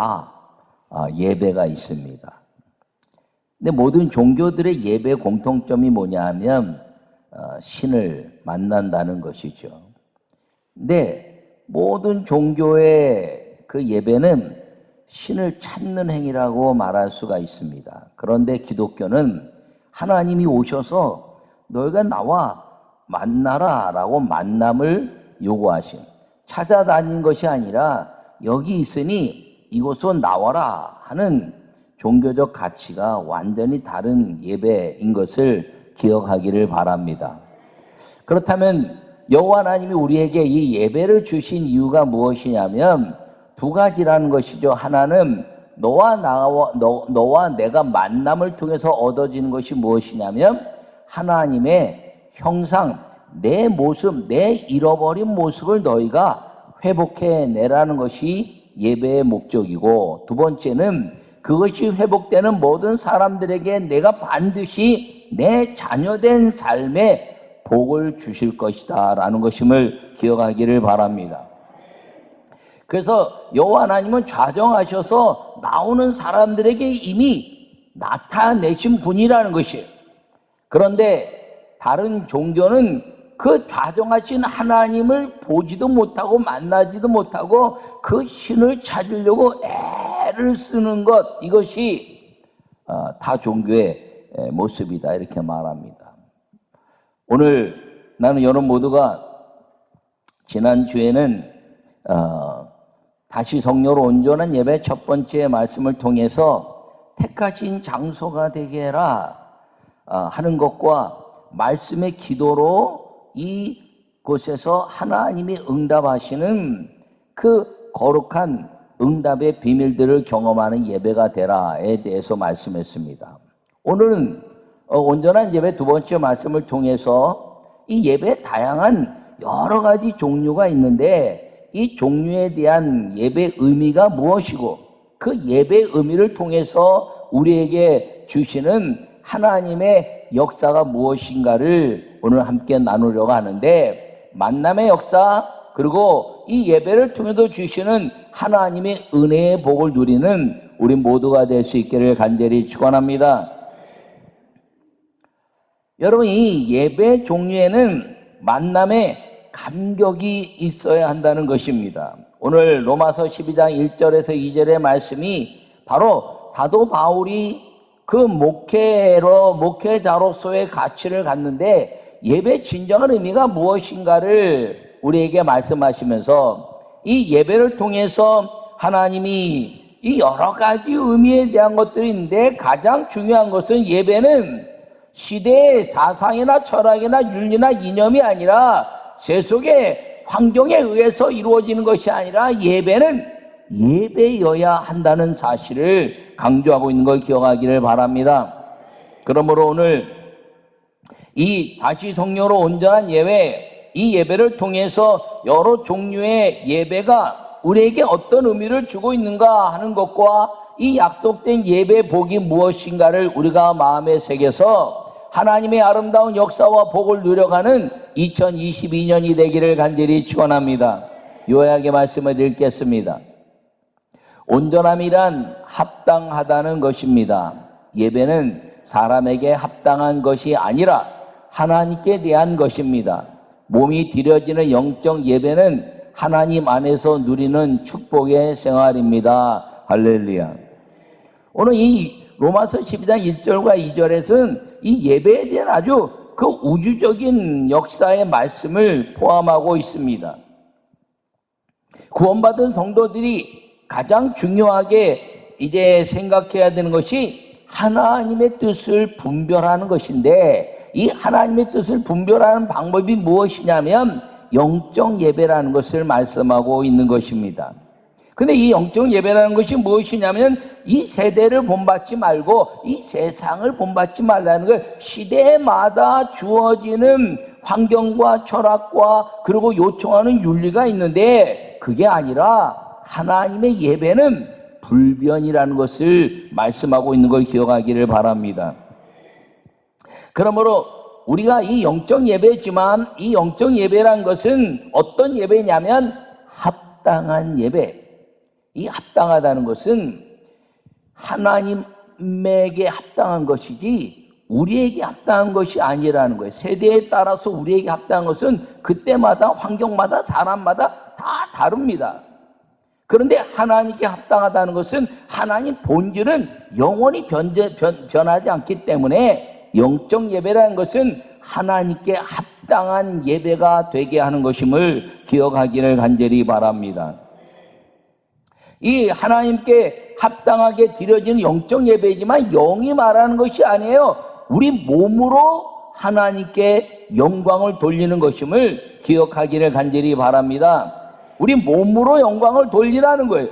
다 아, 예배가 있습니다. 근데 모든 종교들의 예배 공통점이 뭐냐 하면 어, 신을 만난다는 것이죠. 근데 모든 종교의 그 예배는 신을 찾는 행위라고 말할 수가 있습니다. 그런데 기독교는 하나님이 오셔서 너희가 나와 만나라 라고 만남을 요구하신 찾아다닌 것이 아니라 여기 있으니 이곳으로 나와라 하는 종교적 가치가 완전히 다른 예배인 것을 기억하기를 바랍니다. 그렇다면 여호와 하나님이 우리에게 이 예배를 주신 이유가 무엇이냐면 두 가지라는 것이죠. 하나는 너와 나와 너, 너와 내가 만남을 통해서 얻어지는 것이 무엇이냐면 하나님의 형상 내 모습 내 잃어버린 모습을 너희가 회복해 내라는 것이 예배의 목적이고 두 번째는 그것이 회복되는 모든 사람들에게 내가 반드시 내 자녀된 삶에 복을 주실 것이다 라는 것임을 기억하기를 바랍니다. 그래서 여호와 하나님은 좌정하셔서 나오는 사람들에게 이미 나타내신 분이라는 것이에요. 그런데 다른 종교는 그 좌정하신 하나님을 보지도 못하고 만나지도 못하고 그 신을 찾으려고 애를 쓰는 것 이것이 어, 타 종교의 모습이다 이렇게 말합니다. 오늘 나는 여러분 모두가 지난 주에는 어, 다시 성령으로 온전한 예배 첫 번째 말씀을 통해서 택하신 장소가 되게 해라 어, 하는 것과 말씀의 기도로 이곳에서 하나님이 응답하시는 그 거룩한 응답의 비밀들을 경험하는 예배가 되라에 대해서 말씀했습니다. 오늘은 어, 온전한 예배 두 번째 말씀을 통해서 이 예배의 다양한 여러 가지 종류가 있는데 이 종류에 대한 예배 의미가 무엇이고 그 예배 의미를 통해서 우리에게 주시는 하나님의 역사가 무엇인가를 오늘 함께 나누려고 하는데 만남의 역사 그리고 이 예배를 통해서 주시는 하나님의 은혜의 복을 누리는 우리 모두가 될 수 있기를 간절히 축원합니다. 여러분 이 예배 종류에는 만남의 감격이 있어야 한다는 것입니다. 오늘 로마서 12장 1절에서 2절의 말씀이 바로 사도 바울이 그 목회로 목회자로서의 가치를 갖는데 예배 진정한 의미가 무엇인가를 우리에게 말씀하시면서 이 예배를 통해서 하나님이 이 여러 가지 의미에 대한 것들이 있는데 가장 중요한 것은 예배는 시대의 사상이나 철학이나 윤리나 이념이 아니라 세속의 환경에 의해서 이루어지는 것이 아니라 예배는 예배여야 한다는 사실을 강조하고 있는 걸 기억하기를 바랍니다. 그러므로 오늘 이 다시 성령으로 온전한 예배, 이 예배를 통해서 여러 종류의 예배가 우리에게 어떤 의미를 주고 있는가 하는 것과 이 약속된 예배 복이 무엇인가를 우리가 마음에 새겨서 하나님의 아름다운 역사와 복을 누려가는 2022년이 되기를 간절히 축원합니다. 요약의 말씀을 읽겠습니다. 온전함이란 합당하다는 것입니다. 예배는 사람에게 합당한 것이 아니라 하나님께 대한 것입니다. 몸이 드려지는 영적 예배는 하나님 안에서 누리는 축복의 생활입니다. 할렐루야. 오늘 이 로마서 12장 1절과 2절에서는 이 예배에 대한 아주 그 우주적인 역사의 말씀을 포함하고 있습니다. 구원받은 성도들이 가장 중요하게 이제 생각해야 되는 것이 하나님의 뜻을 분별하는 것인데 이 하나님의 뜻을 분별하는 방법이 무엇이냐면 영적 예배라는 것을 말씀하고 있는 것입니다. 근데 이 영적 예배라는 것이 무엇이냐면 이 세대를 본받지 말고 이 세상을 본받지 말라는 것 시대마다 주어지는 환경과 철학과 그리고 요청하는 윤리가 있는데 그게 아니라 하나님의 예배는 불변이라는 것을 말씀하고 있는 걸 기억하기를 바랍니다. 그러므로 우리가 이 영적 예배지만 이 영적 예배란 것은 어떤 예배냐면 합당한 예배. 이 합당하다는 것은 하나님에게 합당한 것이지 우리에게 합당한 것이 아니라는 거예요. 세대에 따라서 우리에게 합당한 것은 그때마다 환경마다 사람마다 다 다릅니다. 그런데 하나님께 합당하다는 것은 하나님 본질은 영원히 변제, 변, 변하지 않기 때문에 영적 예배라는 것은 하나님께 합당한 예배가 되게 하는 것임을 기억하기를 간절히 바랍니다. 이 하나님께 합당하게 드려지는 영적 예배이지만 영이 말하는 것이 아니에요. 우리 몸으로 하나님께 영광을 돌리는 것임을 기억하기를 간절히 바랍니다. 우리 몸으로 영광을 돌리라는 거예요.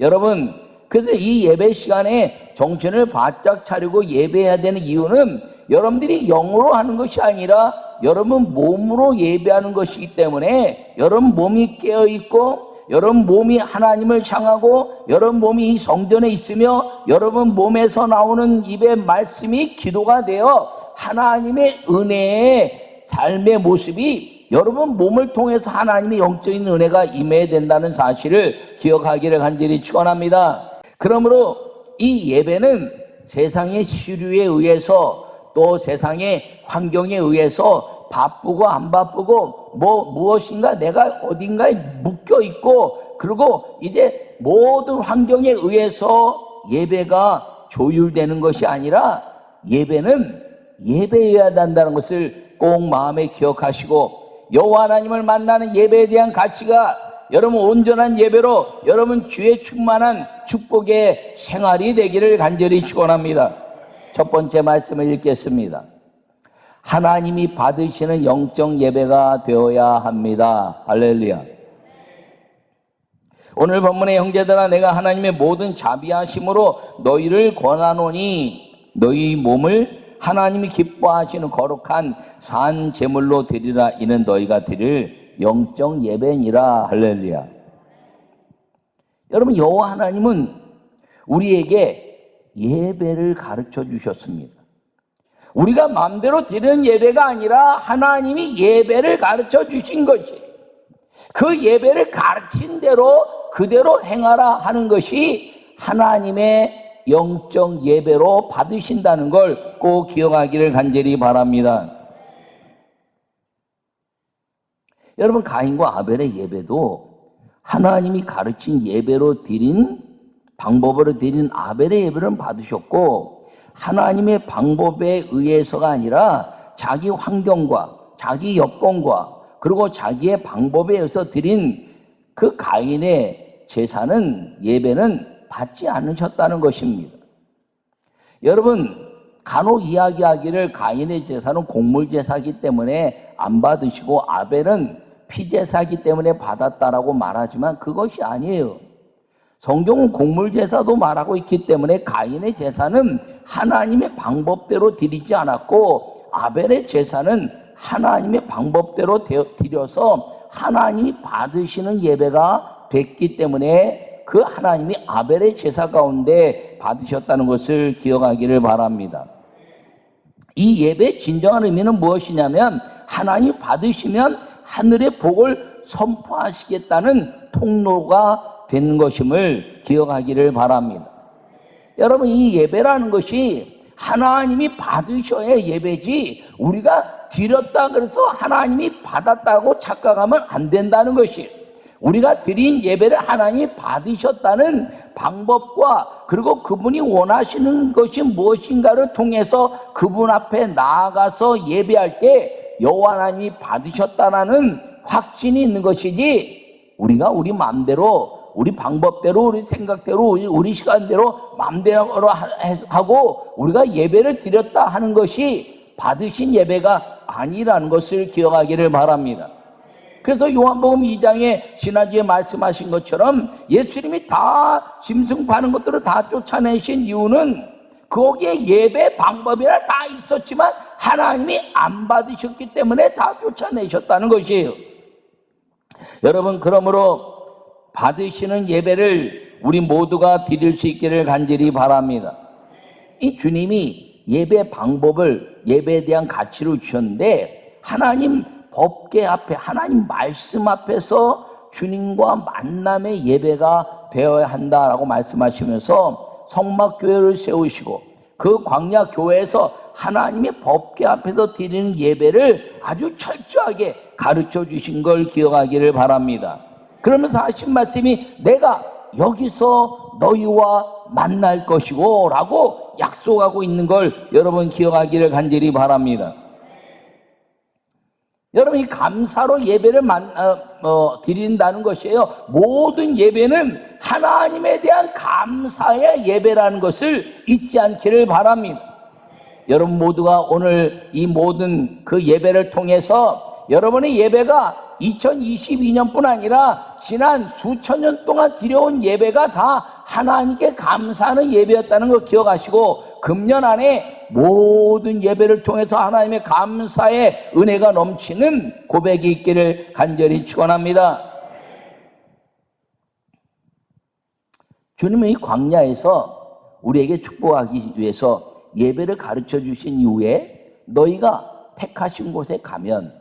여러분, 그래서 이 예배 시간에 정신을 바짝 차리고 예배해야 되는 이유는 여러분들이 영으로 하는 것이 아니라 여러분 몸으로 예배하는 것이기 때문에 여러분 몸이 깨어 있고 여러분 몸이 하나님을 향하고 여러분 몸이 이 성전에 있으며 여러분 몸에서 나오는 입의 말씀이 기도가 되어 하나님의 은혜의 삶의 모습이 여러분 몸을 통해서 하나님의 영적인 은혜가 임해야 된다는 사실을 기억하기를 간절히 축원합니다. 그러므로 이 예배는 세상의 시류에 의해서 또 세상의 환경에 의해서 바쁘고 안 바쁘고 뭐 무엇인가 내가 어딘가에 묶여 있고 그리고 이제 모든 환경에 의해서 예배가 조율되는 것이 아니라 예배는 예배해야 한다는 것을 꼭 마음에 기억하시고 여호와 하나님을 만나는 예배에 대한 가치가 여러분 온전한 예배로 여러분 주의 충만한 축복의 생활이 되기를 간절히 축원합니다. 첫 번째 말씀을 읽겠습니다. 하나님이 받으시는 영적 예배가 되어야 합니다. 할렐루야. 오늘 본문의 형제들아 내가 하나님의 모든 자비하심으로 너희를 권하노니 너희 몸을 하나님이 기뻐하시는 거룩한 산 제물로 드리라 이는 너희가 드릴 영적 예배니라 할렐루야. 여러분 여호와 하나님은 우리에게 예배를 가르쳐 주셨습니다. 우리가 마음대로 드리는 예배가 아니라 하나님이 예배를 가르쳐 주신 것이 그 예배를 가르친 대로 그대로 행하라 하는 것이 하나님의 영적 예배로 받으신다는 걸 꼭 기억하기를 간절히 바랍니다. 여러분 가인과 아벨의 예배도 하나님이 가르친 예배로 드린 방법으로 드린 아벨의 예배를 받으셨고 하나님의 방법에 의해서가 아니라 자기 환경과 자기 여건과 그리고 자기의 방법에 의해서 드린 그 가인의 제사는 예배는 받지 않으셨다는 것입니다. 여러분 간혹 이야기하기를 가인의 제사는 곡물 제사기 때문에 안 받으시고 아벨은 피 제사기 때문에 받았다라고 말하지만 그것이 아니에요. 성경은 곡물 제사도 말하고 있기 때문에 가인의 제사는 하나님의 방법대로 드리지 않았고 아벨의 제사는 하나님의 방법대로 드려서 하나님이 받으시는 예배가 됐기 때문에 그 하나님이 아벨의 제사 가운데 받으셨다는 것을 기억하기를 바랍니다. 이 예배의 진정한 의미는 무엇이냐면 하나님 받으시면 하늘의 복을 선포하시겠다는 통로가 된 것임을 기억하기를 바랍니다. 여러분 이 예배라는 것이 하나님이 받으셔야 예배지 우리가 드렸다 그래서 하나님이 받았다고 착각하면 안 된다는 것이 우리가 드린 예배를 하나님이 받으셨다는 방법과 그리고 그분이 원하시는 것이 무엇인가를 통해서 그분 앞에 나아가서 예배할 때 여호와 하나님이 받으셨다라는 확신이 있는 것이지 우리가 우리 마음대로 우리 방법대로 우리 생각대로 우리, 우리 시간대로 마음대로 하고 우리가 예배를 드렸다 하는 것이 받으신 예배가 아니라는 것을 기억하기를 바랍니다. 그래서 요한복음 2장에 지난주에 말씀하신 것처럼 예수님이 다 짐승 파는 것들을 다 쫓아내신 이유는 거기에 예배 방법이나 다 있었지만 하나님이 안 받으셨기 때문에 다 쫓아내셨다는 것이에요. 여러분 그러므로 받으시는 예배를 우리 모두가 드릴 수 있기를 간절히 바랍니다. 이 주님이 예배 방법을 예배에 대한 가치를 주셨는데 하나님 법계 앞에 하나님 말씀 앞에서 주님과 만남의 예배가 되어야 한다라고 말씀하시면서 성막 교회를 세우시고 그 광야 교회에서 하나님의 법궤 앞에서 드리는 예배를 아주 철저하게 가르쳐 주신 걸 기억하기를 바랍니다. 그러면서 하신 말씀이 내가 여기서 너희와 만날 것이고 라고 약속하고 있는 걸 여러분 기억하기를 간절히 바랍니다. 여러분 이 감사로 예배를 만, 어, 어, 드린다는 것이에요. 모든 예배는 하나님에 대한 감사의 예배라는 것을 잊지 않기를 바랍니다. 여러분 모두가 오늘 이 모든 그 예배를 통해서 여러분의 예배가 2022년뿐 아니라 지난 수천 년 동안 드려온 예배가 다 하나님께 감사하는 예배였다는 걸 기억하시고 금년 안에 모든 예배를 통해서 하나님의 감사의 은혜가 넘치는 고백이 있기를 간절히 축원합니다. 주님은 이 광야에서 우리에게 축복하기 위해서 예배를 가르쳐 주신 이후에 너희가 택하신 곳에 가면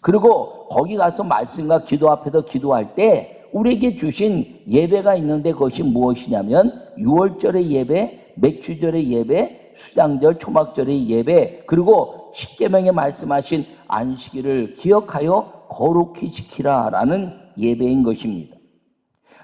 그리고 거기 가서 말씀과 기도 앞에서 기도할 때 우리에게 주신 예배가 있는데 그것이 무엇이냐면 6월절의 예배, 맥주절의 예배, 수장절, 초막절의 예배, 그리고 십계명에 말씀하신 안식일을 기억하여 거룩히 지키라라는 예배인 것입니다.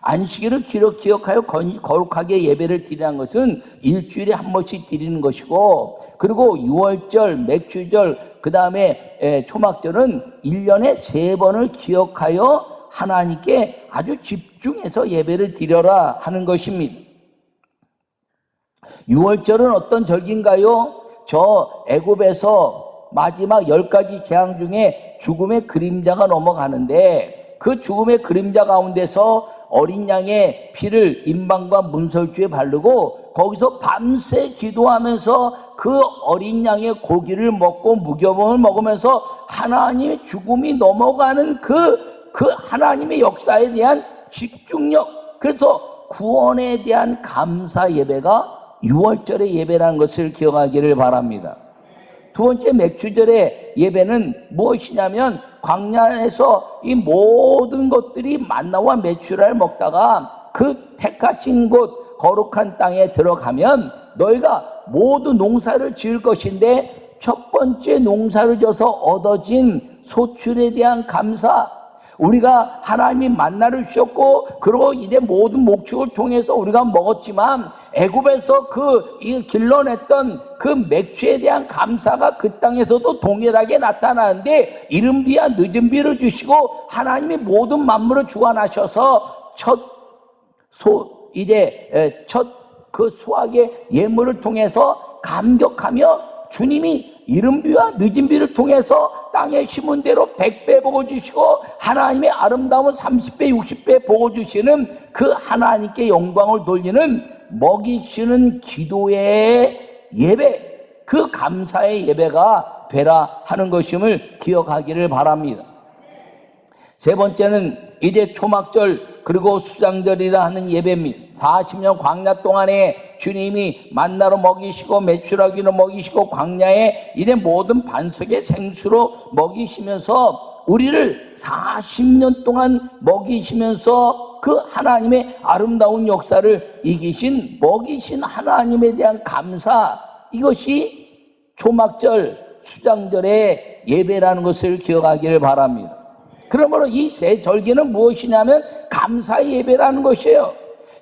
안식일을 기록, 기억하여 거룩하게 예배를 드리는 것은 일주일에 한 번씩 드리는 것이고, 그리고 6월절, 맥주절, 그 다음에 초막절은 1년에 세 번을 기억하여 하나님께 아주 집중해서 예배를 드려라 하는 것입니다. 6월절은 어떤 절기인가요? 저 애굽에서 마지막 열 가지 재앙 중에 죽음의 그림자가 넘어가는데 그 죽음의 그림자 가운데서 어린 양의 피를 임방과 문설주에 바르고 거기서 밤새 기도하면서 그 어린 양의 고기를 먹고 무교봉을 먹으면서 하나님의 죽음이 넘어가는 그, 그 하나님의 역사에 대한 집중력. 그래서 구원에 대한 감사 예배가 6월절의 예배라는 것을 기억하기를 바랍니다. 두 번째 맥주절의 예배는 무엇이냐면 광야에서 이 모든 것들이 만나와 메추라를 먹다가 그 택하신 곳 거룩한 땅에 들어가면 너희가 모두 농사를 지을 것인데 첫 번째 농사를 져서 얻어진 소출에 대한 감사 우리가 하나님이 만나를 주셨고 그리고 이제 모든 목축을 통해서 우리가 먹었지만 애굽에서 그 길러냈던 그 맥주에 대한 감사가 그 땅에서도 동일하게 나타나는데 이른 비와 늦은 비를 주시고 하나님이 모든 만물을 주관하셔서 첫 소 이제 첫 그 수확의 예물을 통해서 감격하며 주님이 이른 비와 늦은 비를 통해서 땅에 심은 대로 100배 보고 주시고 하나님의 아름다운 30배 60배 보고 주시는 그 하나님께 영광을 돌리는 먹이시는 기도의 예배 그 감사의 예배가 되라 하는 것임을 기억하기를 바랍니다. 세 번째는 이제 초막절 그리고 수장절이라 하는 예배입니다. 40년 광야 동안에 주님이 만나로 먹이시고 매출하기로 먹이시고 광야에 이래 모든 반석의 생수로 먹이시면서 우리를 40년 동안 먹이시면서 그 하나님의 아름다운 역사를 이기신 먹이신 하나님에 대한 감사 이것이 초막절 수장절의 예배라는 것을 기억하기를 바랍니다. 그러므로 이 세 절기는 무엇이냐면 감사의 예배라는 것이에요.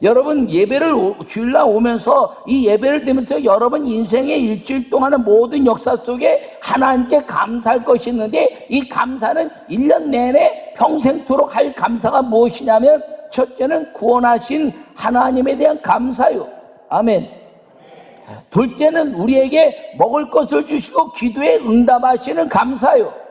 여러분 예배를 주일날 오면서 이 예배를 드면서 여러분 인생의 일주일 동안의 모든 역사 속에 하나님께 감사할 것이 있는데 이 감사는 1년 내내 평생토록 할 감사가 무엇이냐면 첫째는 구원하신 하나님에 대한 감사요. 아멘. 둘째는 우리에게 먹을 것을 주시고 기도에 응답하시는 감사요.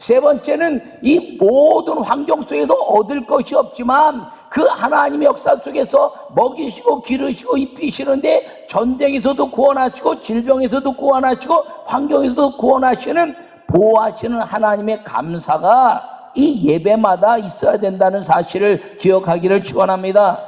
세 번째는 이 모든 환경 속에도 얻을 것이 없지만 그 하나님의 역사 속에서 먹이시고 기르시고 입히시는데 전쟁에서도 구원하시고 질병에서도 구원하시고 환경에서도 구원하시는 보호하시는 하나님의 감사가 이 예배마다 있어야 된다는 사실을 기억하기를 축원합니다.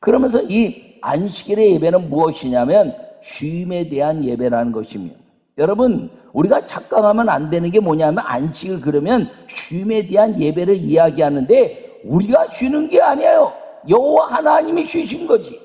그러면서 이 안식일의 예배는 무엇이냐면 쉼에 대한 예배라는 것입니다. 여러분, 우리가 착각하면 안 되는 게 뭐냐면 안식을 그러면 쉼에 대한 예배를 이야기하는데 우리가 쉬는 게 아니에요. 여호와 하나님이 쉬신 거지.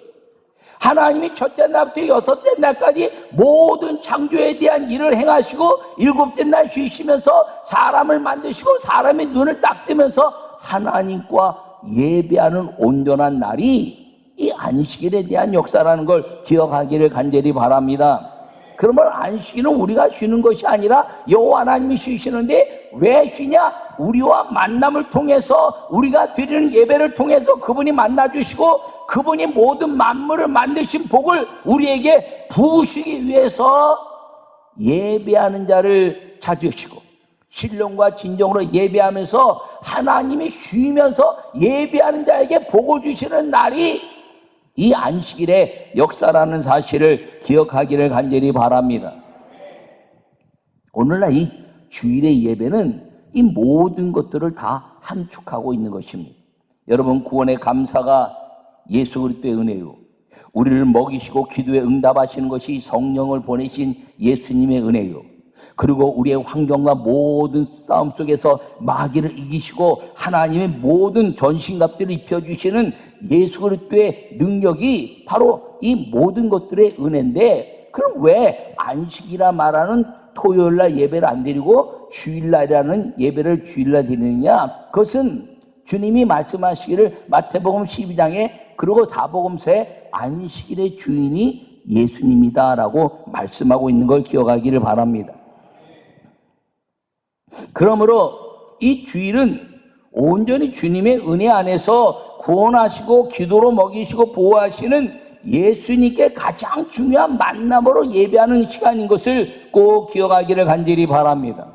하나님이 첫째 날부터 여섯째 날까지 모든 창조에 대한 일을 행하시고 일곱째 날 쉬시면서 사람을 만드시고 사람의 눈을 딱 뜨면서 하나님과 예배하는 온전한 날이 이 안식일에 대한 역사라는 걸 기억하기를 간절히 바랍니다. 그러면 안식일은 우리가 쉬는 것이 아니라 여호와 하나님이 쉬시는데 왜 쉬냐? 우리와 만남을 통해서 우리가 드리는 예배를 통해서 그분이 만나 주시고 그분이 모든 만물을 만드신 복을 우리에게 부으시기 위해서 예배하는 자를 찾으시고 신령과 진정으로 예배하면서 하나님이 쉬면서 예배하는 자에게 복을 주시는 날이 이 안식일의 역사라는 사실을 기억하기를 간절히 바랍니다. 오늘날 이 주일의 예배는 이 모든 것들을 다 함축하고 있는 것입니다. 여러분 구원의 감사가 예수 그리스도의 은혜요. 우리를 먹이시고 기도에 응답하시는 것이 성령을 보내신 예수님의 은혜요. 그리고 우리의 환경과 모든 싸움 속에서 마귀를 이기시고 하나님의 모든 전신갑들을 입혀주시는 예수 그리스도의 능력이 바로 이 모든 것들의 은혜인데 그럼 왜 안식이라 말하는 토요일 날 예배를 안 드리고 주일날이라는 예배를 주일날 드리느냐? 그것은 주님이 말씀하시기를 마태복음 12장에 그리고 사복음서에 안식일의 주인이 예수님이다라고 말씀하고 있는 걸 기억하기를 바랍니다. 그러므로 이 주일은 온전히 주님의 은혜 안에서 구원하시고 기도로 먹이시고 보호하시는 예수님께 가장 중요한 만남으로 예배하는 시간인 것을 꼭 기억하기를 간절히 바랍니다.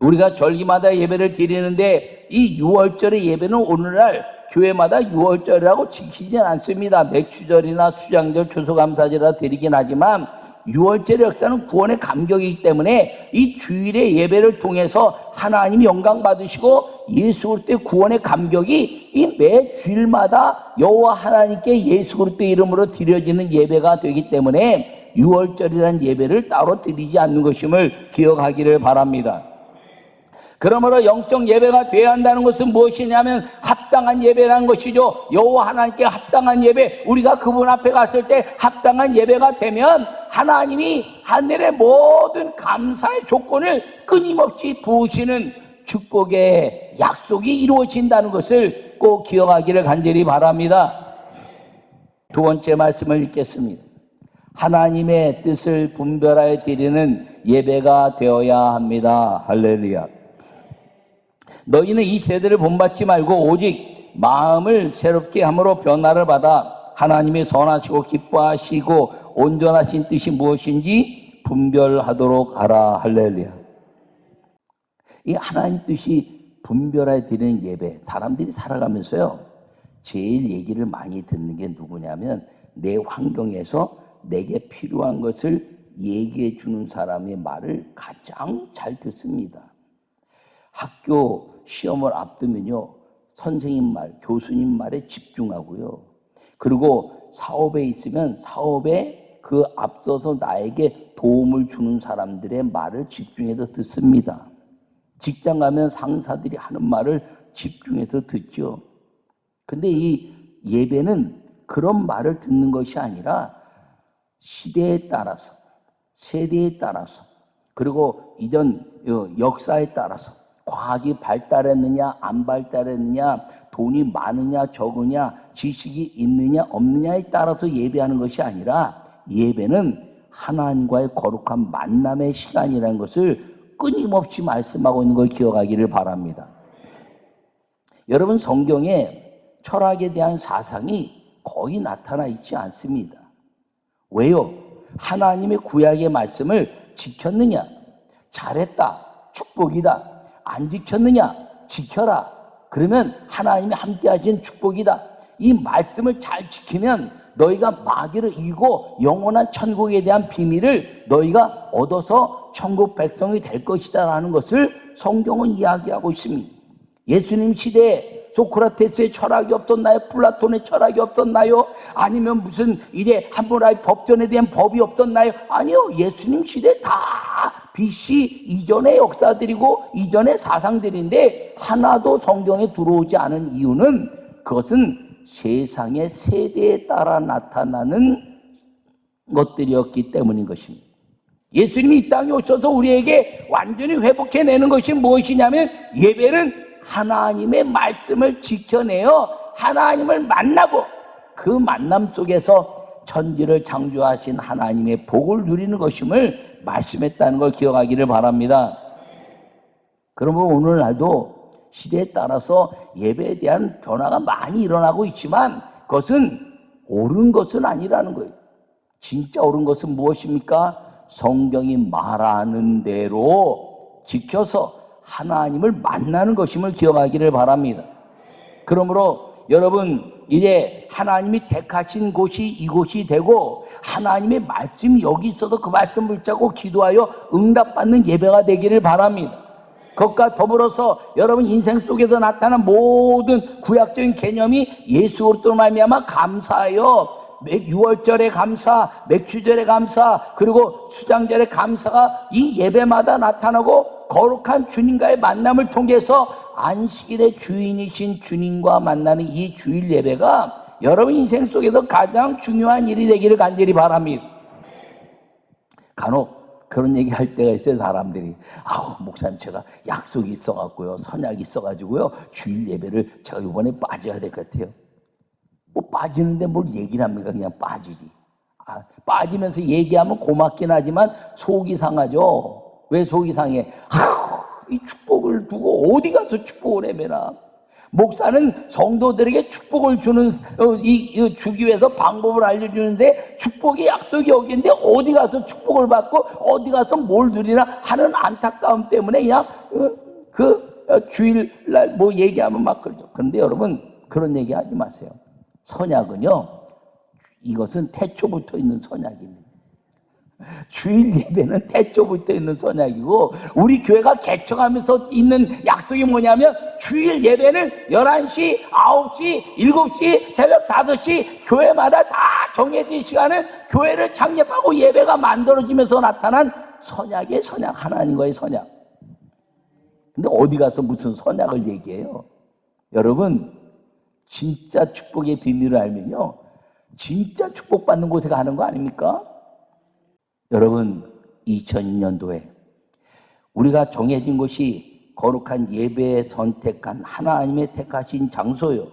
우리가 절기마다 예배를 드리는데 이 6월절의 예배는 오늘날 교회마다 6월절이라고 지키진 않습니다. 맥추절이나 수장절, 추수감사절이라 드리긴 하지만 6월절의 역사는 구원의 감격이기 때문에 이 주일의 예배를 통해서 하나님이 영광 받으시고 예수 그리스도의 구원의 감격이 이 매 주일마다 여호와 하나님께 예수 그리스도의 이름으로 드려지는 예배가 되기 때문에 6월절이라는 예배를 따로 드리지 않는 것임을 기억하기를 바랍니다. 그러므로 영적 예배가 돼야 한다는 것은 무엇이냐면 합당한 예배라는 것이죠. 여호와 하나님께 합당한 예배, 우리가 그분 앞에 갔을 때 합당한 예배가 되면 하나님이 하늘의 모든 감사의 조건을 끊임없이 부으시는 축복의 약속이 이루어진다는 것을 꼭 기억하기를 간절히 바랍니다. 두 번째 말씀을 읽겠습니다. 하나님의 뜻을 분별하여 드리는 예배가 되어야 합니다. 할렐루야. 너희는 이 세대를 본받지 말고 오직 마음을 새롭게 함으로 변화를 받아 하나님의 선하시고 기뻐하시고 온전하신 뜻이 무엇인지 분별하도록 하라 할렐루야. 이 하나님 뜻이 분별해 드리는 예배 사람들이 살아가면서요 제일 얘기를 많이 듣는 게 누구냐면 내 환경에서 내게 필요한 것을 얘기해 주는 사람의 말을 가장 잘 듣습니다. 학교 시험을 앞두면요. 선생님 말, 교수님 말에 집중하고요. 그리고 사업에 있으면 사업에 그 앞서서 나에게 도움을 주는 사람들의 말을 집중해서 듣습니다. 직장 가면 상사들이 하는 말을 집중해서 듣죠. 근데 이 예배는 그런 말을 듣는 것이 아니라 시대에 따라서, 세대에 따라서, 그리고 이전 어, 역사에 따라서 과학이 발달했느냐, 안 발달했느냐, 돈이 많으냐, 적으냐, 지식이 있느냐, 없느냐에 따라서 예배하는 것이 아니라 예배는 하나님과의 거룩한 만남의 시간이라는 것을 끊임없이 말씀하고 있는 걸 기억하기를 바랍니다. 여러분, 성경에 철학에 대한 사상이 거의 나타나 있지 않습니다. 왜요? 하나님의 구약의 말씀을 지켰느냐? 잘했다. 축복이다. 안 지켰느냐? 지켜라. 그러면 하나님이 함께 하신 축복이다. 이 말씀을 잘 지키면 너희가 마귀를 이기고 영원한 천국에 대한 비밀을 너희가 얻어서 천국 백성이 될 것이다 라는 것을 성경은 이야기하고 있습니다. 예수님 시대에 소크라테스의 철학이 없었나요? 플라톤의 철학이 없었나요? 아니면 무슨 이래 함부라의 법전에 대한 법이 없었나요? 아니요. 예수님 시대에 다 BC 이전의 역사들이고 이전의 사상들인데 하나도 성경에 들어오지 않은 이유는 그것은 세상의 세대에 따라 나타나는 것들이었기 때문인 것입니다. 예수님이 이 땅에 오셔서 우리에게 완전히 회복해내는 것이 무엇이냐면 예배는 하나님의 말씀을 지켜내어 하나님을 만나고 그 만남 속에서 천지를 창조하신 하나님의 복을 누리는 것임을 말씀했다는 걸 기억하기를 바랍니다. 그러면 오늘날도 시대에 따라서 예배에 대한 변화가 많이 일어나고 있지만 그것은 옳은 것은 아니라는 거예요. 진짜 옳은 것은 무엇입니까? 성경이 말하는 대로 지켜서 하나님을 만나는 것임을 기억하기를 바랍니다. 그러므로 여러분 이제 하나님이 택하신 곳이 이곳이 되고 하나님의 말씀이 여기 있어도 그 말씀 붙잡고 기도하여 응답받는 예배가 되기를 바랍니다. 그것과 더불어서 여러분 인생 속에서 나타난 모든 구약적인 개념이 예수 그리스도로 말미암아 감사하여 맥- 유월절에 감사, 맥주절에 감사, 그리고 수장절에 감사가 이 예배마다 나타나고 거룩한 주님과의 만남을 통해서 안식일의 주인이신 주님과 만나는 이 주일 예배가 여러분 인생 속에서 가장 중요한 일이 되기를 간절히 바랍니다. 간혹 그런 얘기 할 때가 있어요, 사람들이. 아우, 목사님, 제가 약속이 있어갖고요, 선약이 있어가지고요, 주일 예배를 제가 이번에 빠져야 될 것 같아요. 뭐 빠지는데 뭘 얘기를 합니까? 그냥 빠지지. 아, 빠지면서 얘기하면 고맙긴 하지만 속이 상하죠. 왜 속이 상해? 아우, 이 축복을 두고 어디 가서 축복을 해매나? 목사는 성도들에게 축복을 주는 어, 이, 이 주기 위해서 방법을 알려주는데 축복의 약속이 여기인데 어디 가서 축복을 받고 어디 가서 뭘 누리나 하는 안타까움 때문에 그냥 어, 그 어, 주일날 뭐 얘기하면 막 그러죠. 그런데 여러분 그런 얘기 하지 마세요. 선약은요 이것은 태초부터 있는 선약입니다. 주일 예배는 태초부터 있는 선약이고 우리 교회가 개척하면서 있는 약속이 뭐냐면 주일 예배는 11시, 9시, 7시, 새벽 5시 교회마다 다 정해진 시간은 교회를 창립하고 예배가 만들어지면서 나타난 선약의 선약 하나님과의 선약. 근데 어디 가서 무슨 선약을 얘기해요? 여러분 진짜 축복의 비밀을 알면요. 진짜 축복받는 곳에 가는 거 아닙니까? 여러분, 2002년도에 우리가 정해진 곳이 거룩한 예배에 선택한 하나님의 택하신 장소요.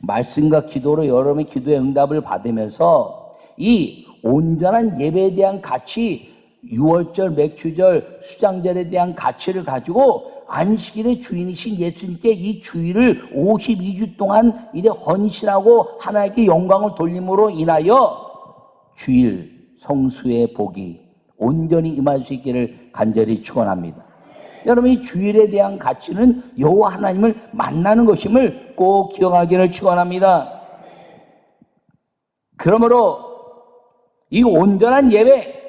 말씀과 기도로 여러분의 기도의 응답을 받으면서 이 온전한 예배에 대한 가치, 6월절, 맥주절, 수장절에 대한 가치를 가지고 안식일의 주인이신 예수님께 이 주일을 52주 동안 이래 헌신하고 하나님께 영광을 돌림으로 인하여 주일 성수의 복이 온전히 임할 수 있기를 간절히 축원합니다. 여러분 이 주일에 대한 가치는 여호와 하나님을 만나는 것임을 꼭 기억하기를 축원합니다. 그러므로 이 온전한 예배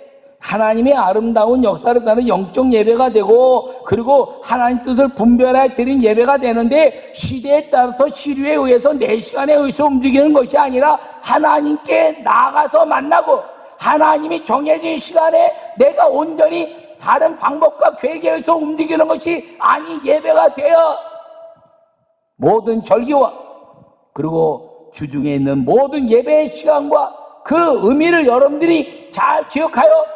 하나님의 아름다운 역사를 따른 영적 예배가 되고 그리고 하나님 뜻을 분별하여 드린 예배가 되는데 시대에 따라서 시류에 의해서 내 시간에 의해서 움직이는 것이 아니라 하나님께 나아가서 만나고 하나님이 정해진 시간에 내가 온전히 다른 방법과 계획에 의해서 움직이는 것이 아니 예배가 되어 모든 절기와 그리고 주중에 있는 모든 예배의 시간과 그 의미를 여러분들이 잘 기억하여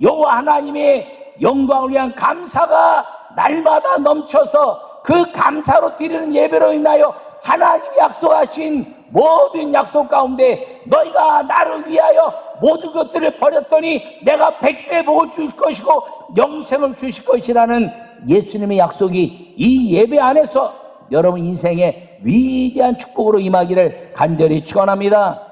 여호와 하나님의 영광을 위한 감사가 날마다 넘쳐서 그 감사로 드리는 예배로 인하여 하나님이 약속하신 모든 약속 가운데 너희가 나를 위하여 모든 것들을 버렸더니 내가 백배 복을 줄 것이고 영생을 주실 것이라는 예수님의 약속이 이 예배 안에서 여러분 인생의 위대한 축복으로 임하기를 간절히 축원합니다.